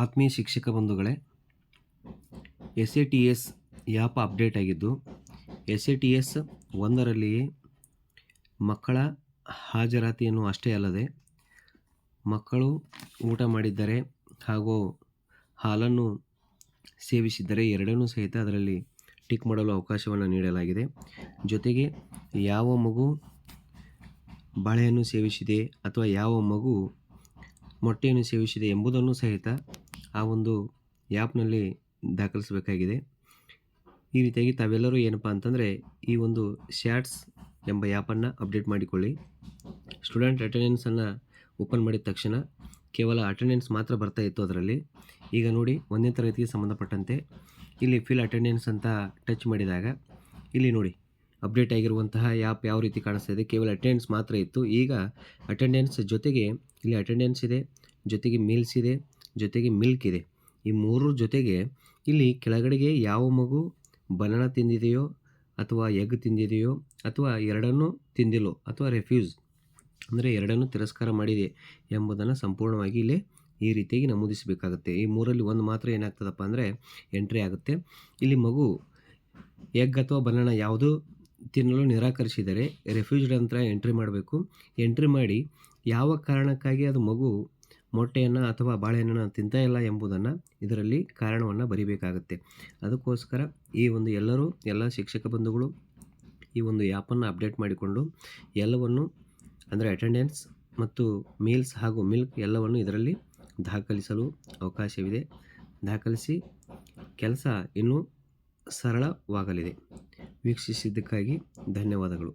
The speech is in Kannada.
ಆತ್ಮೀಯ ಶಿಕ್ಷಕ ಬಂಧುಗಳೇ S A T S app update ಆಗಿದ್ದು ಎಸ್ ಎ ಟಿ ಎಸ್ ಒಂದರಲ್ಲಿಯೇ ಮಕ್ಕಳ ಹಾಜರಾತಿಯನ್ನು ಅಷ್ಟೇ ಅಲ್ಲದೆ, ಮಕ್ಕಳು ಊಟ ಮಾಡಿದ್ದರೆ ಹಾಗೂ ಹಾಲನ್ನು ಸೇವಿಸಿದ್ದರೆ ಎರಡನ್ನೂ ಸಹಿತ ಅದರಲ್ಲಿ ಟಿಕ್ ಮಾಡಲು ಅವಕಾಶವನ್ನು ನೀಡಲಾಗಿದೆ. ಜೊತೆಗೆ ಯಾವ ಮಗು ಬಾಳೆಯನ್ನು ಸೇವಿಸಿದೆ ಅಥವಾ ಯಾವ ಮಗು ಮೊಟ್ಟೆಯನ್ನು ಸೇವಿಸಿದೆ ಎಂಬುದನ್ನು ಸಹಿತ ಆ ಒಂದು ಆ್ಯಪ್ನಲ್ಲಿ ದಾಖಲಿಸಬೇಕಾಗಿದೆ. ಈ ರೀತಿಯಾಗಿ ತಾವೆಲ್ಲರೂ ಏನಪ್ಪ ಅಂತಂದರೆ ಈ ಒಂದು ಶ್ಯಾಟ್ಸ್ ಎಂಬ ಆ್ಯಪನ್ನು ಅಪ್ಡೇಟ್ ಮಾಡಿಕೊಳ್ಳಿ. ಸ್ಟೂಡೆಂಟ್ ಅಟೆಂಡೆನ್ಸನ್ನು ಓಪನ್ ಮಾಡಿದ ತಕ್ಷಣ ಕೇವಲ ಅಟೆಂಡೆನ್ಸ್ ಮಾತ್ರ ಬರ್ತಾ ಇತ್ತು ಅದರಲ್ಲಿ. ಈಗ ನೋಡಿ ಒಂದನೇ ತರಗತಿಗೆ ಸಂಬಂಧಪಟ್ಟಂತೆ ಇಲ್ಲಿ ಫಿಲ್ ಅಟೆಂಡೆನ್ಸ್ ಅಂತ ಟಚ್ ಮಾಡಿದಾಗ ಇಲ್ಲಿ ನೋಡಿ ಅಪ್ಡೇಟ್ ಆಗಿರುವಂತಹ ಆ್ಯಪ್ ಯಾವ ರೀತಿ ಕಾಣಿಸ್ತಾ ಇದೆ. ಕೇವಲ ಅಟೆಂಡೆನ್ಸ್ ಮಾತ್ರ ಇತ್ತು. ಈಗ ಅಟೆಂಡೆನ್ಸ್ ಜೊತೆಗೆ ಇಲ್ಲಿ ಅಟೆಂಡೆನ್ಸ್ ಇದೆ, ಜೊತೆಗೆ ಮೀಲ್ಸ್ ಇದೆ ಜೊತೆಗೆ ಮಿಲ್ಕ್ ಇದೆ. ಈ ಮೂರರ ಜೊತೆಗೆ ಇಲ್ಲಿ ಕೆಳಗಡೆಗೆ ಯಾವ ಮಗು ಬನಾನ ತಿಂದಿದೆಯೋ ಅಥವಾ ಎಗ್ ತಿಂದಿದೆಯೋ ಅಥವಾ ಎರಡನ್ನೂ ತಿಂದಿಲ್ಲೋ ಅಥವಾ ರೆಫ್ಯೂಸ್ ಅಂದರೆ ಎರಡನ್ನೂ ತಿರಸ್ಕಾರ ಮಾಡಿದೆ ಎಂಬುದನ್ನು ಸಂಪೂರ್ಣವಾಗಿ ಇಲ್ಲಿ ಈ ರೀತಿಯಾಗಿ ನಮೂದಿಸಬೇಕಾಗುತ್ತೆ. ಈ ಮೂರಲ್ಲಿ ಒಂದು ಮಾತ್ರ ಏನಾಗ್ತದಪ್ಪ ಅಂದರೆ ಎಂಟ್ರಿ ಆಗುತ್ತೆ. ಇಲ್ಲಿ ಮಗು ಎಗ್ ಅಥವಾ ಬನಾನ ಯಾವುದು ತಿನ್ನಲು ನಿರಾಕರಿಸಿದರೆ ರೆಫ್ಯೂಜ್ಡ್ ಅಂತ ಎಂಟ್ರಿ ಮಾಡಬೇಕು. ಎಂಟ್ರಿ ಮಾಡಿ ಯಾವ ಕಾರಣಕ್ಕಾಗಿ ಅದು ಮಗು ಮೊಟ್ಟೆಯನ್ನು ಅಥವಾ ಬಾಳೆಹಣ್ಣನ್ನು ತಿಂತಾ ಇಲ್ಲ ಎಂಬುದನ್ನು ಇದರಲ್ಲಿ ಕಾರಣವನ್ನು ಬರಿಬೇಕಾಗುತ್ತೆ. ಅದಕ್ಕೋಸ್ಕರ ಈ ಒಂದು ಎಲ್ಲರೂ, ಎಲ್ಲ ಶಿಕ್ಷಕ ಬಂಧುಗಳು ಈ ಒಂದು ಆ್ಯಪನ್ನು ಅಪ್ಡೇಟ್ ಮಾಡಿಕೊಂಡು ಎಲ್ಲವನ್ನು ಅಂದರೆ ಅಟೆಂಡೆನ್ಸ್ ಮತ್ತು ಮೀಲ್ಸ್ ಹಾಗೂ ಮಿಲ್ಕ್ ಎಲ್ಲವನ್ನು ಇದರಲ್ಲಿ ದಾಖಲಿಸಲು ಅವಕಾಶವಿದೆ. ದಾಖಲಿಸಿ ಕೆಲಸ ಇನ್ನೂ ಸರಳವಾಗಲಿದೆ. ವೀಕ್ಷಿಸಿದ್ದಕ್ಕಾಗಿ ಧನ್ಯವಾದಗಳು.